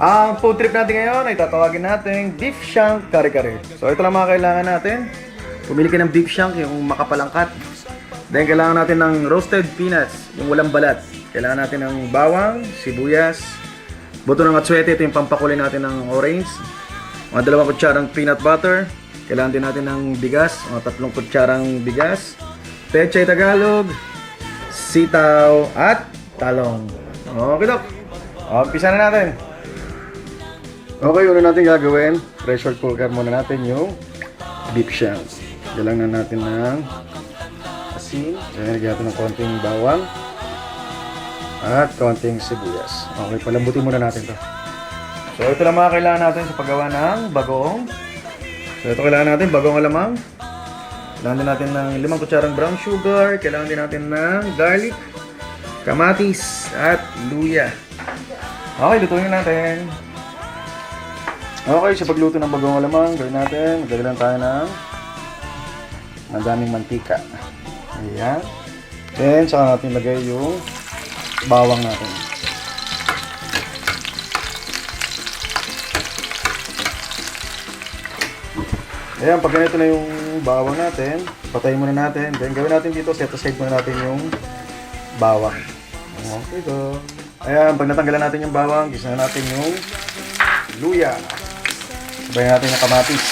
Ang food trip natin ngayon ay tatawagin natin beef shank kare-kare. So ito lang mga kailangan natin. Pumili ka ng beef shank, yung makapalangkat. Then kailangan natin ng roasted peanuts, yung walang balat. Kailangan natin ng bawang, sibuyas, buto ng atswete, ito yung pampakulay natin ng orange. Mga dalawang kutsarang peanut butter. Kailangan din natin ng bigas, mga tatlong kutsarang bigas. Pechay Tagalog, sitaw, at talong. Okay, Dok. Umpisa na natin. Okay, una natin gagawin, pressure cooker muna natin yung beef shank. Galang na natin ng asin. Kaya natin ng konting bawang at konting sibuyas. Okay, palambutin muna natin to. So, ito lang mga kailangan natin sa paggawa ng bagoong. So, ito kailangan natin, bagong alamang. Kailangan din natin ng limang kutsarang brown sugar. Kailangan din natin ng garlic, kamatis, at luya. Okay, lutuin natin. Okay, sa pagluto ng bagong alamang, gawin natin, magdala tayo ng madaming mantika. Ayan. Then, saka natin lagay yung bawang natin. Ayan, pag ganito na yung bawang natin, patayin muna natin. Then, gawin natin dito, set aside muna natin yung bawang. Okay, go. Ayan, pag natanggalan natin yung bawang, gisa na natin yung luya. Sabay natin yung kamatis.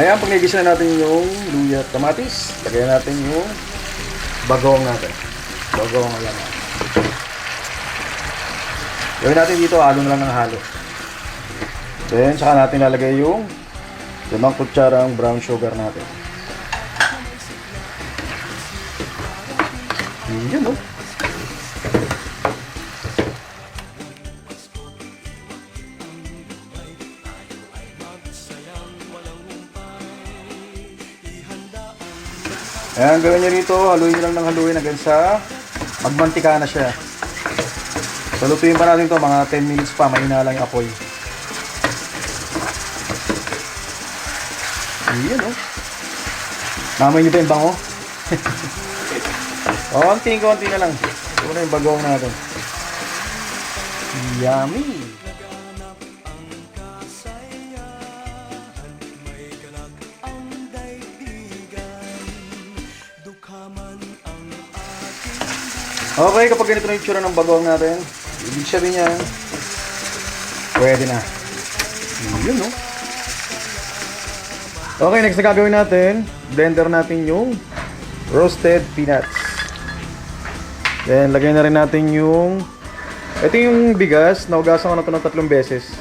Ayan, pag na natin yung luya at kamatis, lagyan natin yung bagong natin. Bagong alam. Gawin natin dito, halo na lang ng halo. Then, saka natin lalagay yung limang kutsarang brown sugar natin. Yun, oh. Ayan, gawin nyo rito, haluin nyo lang ng haluin hanggang sa magmantika na siya. So, lutuin pa natin to mga 10 minutes pa, mahina lang yung apoy. Ayan, oh. Namay nyo ba yung bango? Konting-konti na lang. Ito na yung bagong natin. Yummy! Okay, kapag ganito na yung tsura ng bagong natin, ibig sabihin niya, pwede na. Yun, no? Okay, next na gagawin natin, blender natin yung roasted peanuts. Then, lagay na rin natin yung, ito yung bigas, naugasan ko na ito ng tatlong beses.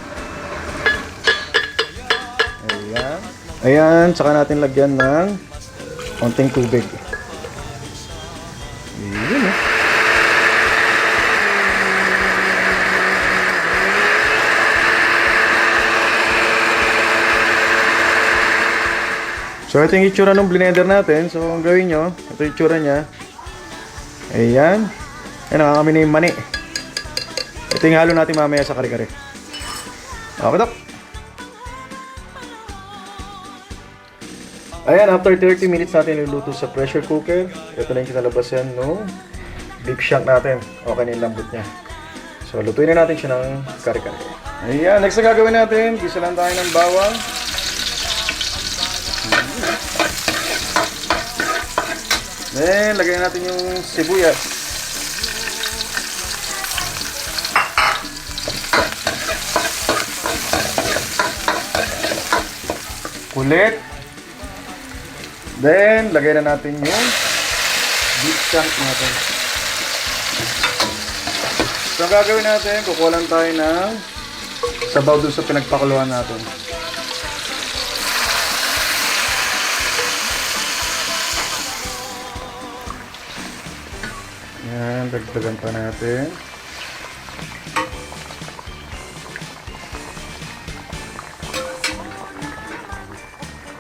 Ayan. Ayan, tsaka natin lagyan ng konting tubig. So, ito yung itsura ng blender natin. So, ang gawin nyo, ito yung itsura niya. Ayan. Ayan, nakakami na yung mani. Ito yung halo natin mamaya sa kare-kare. Okay, Dok. Ayan, after 30 minutes natin niluluto sa pressure cooker. Ito na yung kinalabasan ng beef shank natin. Okay na yung lambot niya. So, lutuin na natin siya ng kare-kare. Ayan, next na gagawin natin, gisa lang tayo ng bawang. Then, lagyan natin yung sibuyas. Kulit. Then, lagyan na natin yung beef chunk natin. So, ang gagawin natin, kukuha lang tayo ng sabaw dun sa pinagpakuluan natin. Yan, dagdagan pa natin.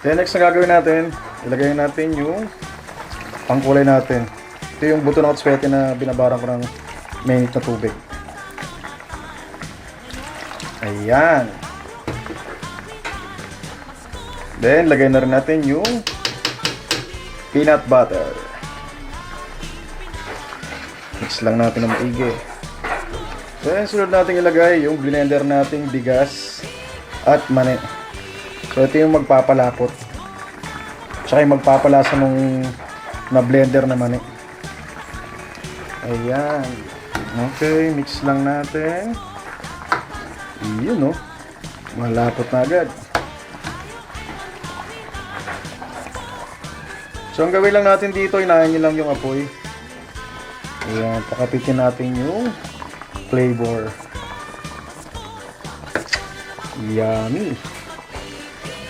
Then next na gagawin natin, ilagay natin yung pangkulay natin. Ito yung buto ng katswete na binabarang ko ng mainit na tubig. Ayan. Then, lagay na rin natin yung peanut butter. Mix lang natin ng maigi. Then, sunod natin ilagay yung blender nating bigas at mani. So, ito yung magpapalapot. Tsaka yung magpapalasa nung na blender na mani. Ayan. Okay, mix lang natin. Yun, no? Malapot na agad. So, ang gawin lang natin dito, inahin nyo lang yung apoy. Ayan, pakapitin natin yung flavor. Yummy!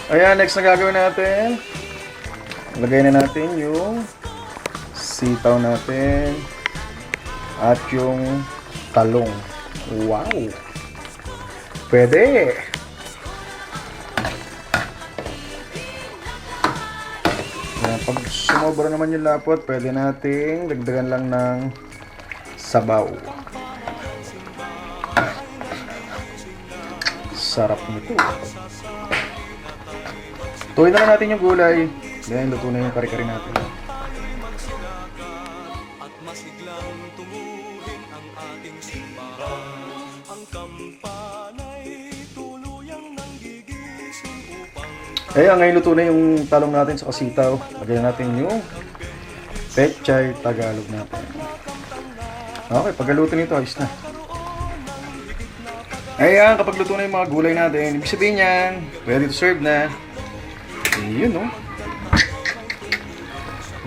Ayan, next na gagawin natin. Lagay na natin yung sitaw natin at yung talong. Wow! Pwede! Ayan, pag sumobra naman yung lapot, pwede nating dagdagan lang ng sabaw. Sarap nito. Tuloy na lang natin yung gulay. Then, luto na yung kare-kare natin. at masiglang tunguhin ang ating simbahan. Ang kampanay tuluyang nanggigising upang Ayan, ngayon luto na yung talong natin sa kasitaw. Lagyan natin yung pechay Tagalog natin. Okay, pagkaluto nito, ayos na. Ayan, kapag luto na yung mga gulay natin, ibig sabihin yan, ready to serve na. Yun, no?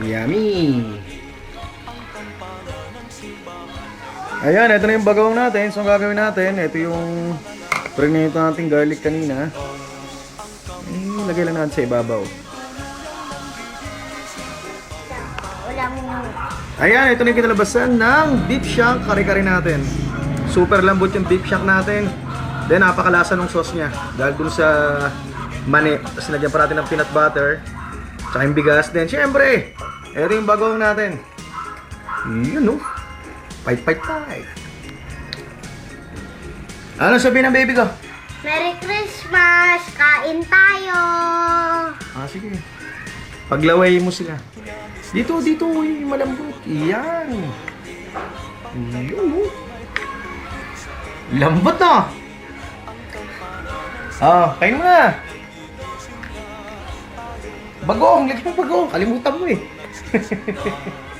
Yummy! Ayan, ito na yung bagawang natin. So, ang gagawin natin, ito yung pregnant nating garlic kanina. Eh, lagay lang natin sa ibabaw. Mo Ayan, ito na yung kinalabasan ng beef shank kare-kare natin. Super lambot yung beef shank natin. Then, napakalasa ng sauce niya. Dahil dun sa mani. Tapos lagyan pa natin ng peanut butter. Tsaka yung bigas. Then, syempre, ito yung bagong natin. Yun, no? Fight, fight, fight. Ano sabihin ng baby ko? Merry Christmas! Kain tayo! Ah, sige. Paglaway mo sila. Dito, dito, yung malambot. Yan. Yun. Lambot na. Ah, kain mo na. Bagong, lagyan mo bagong. Kalimutan mo eh.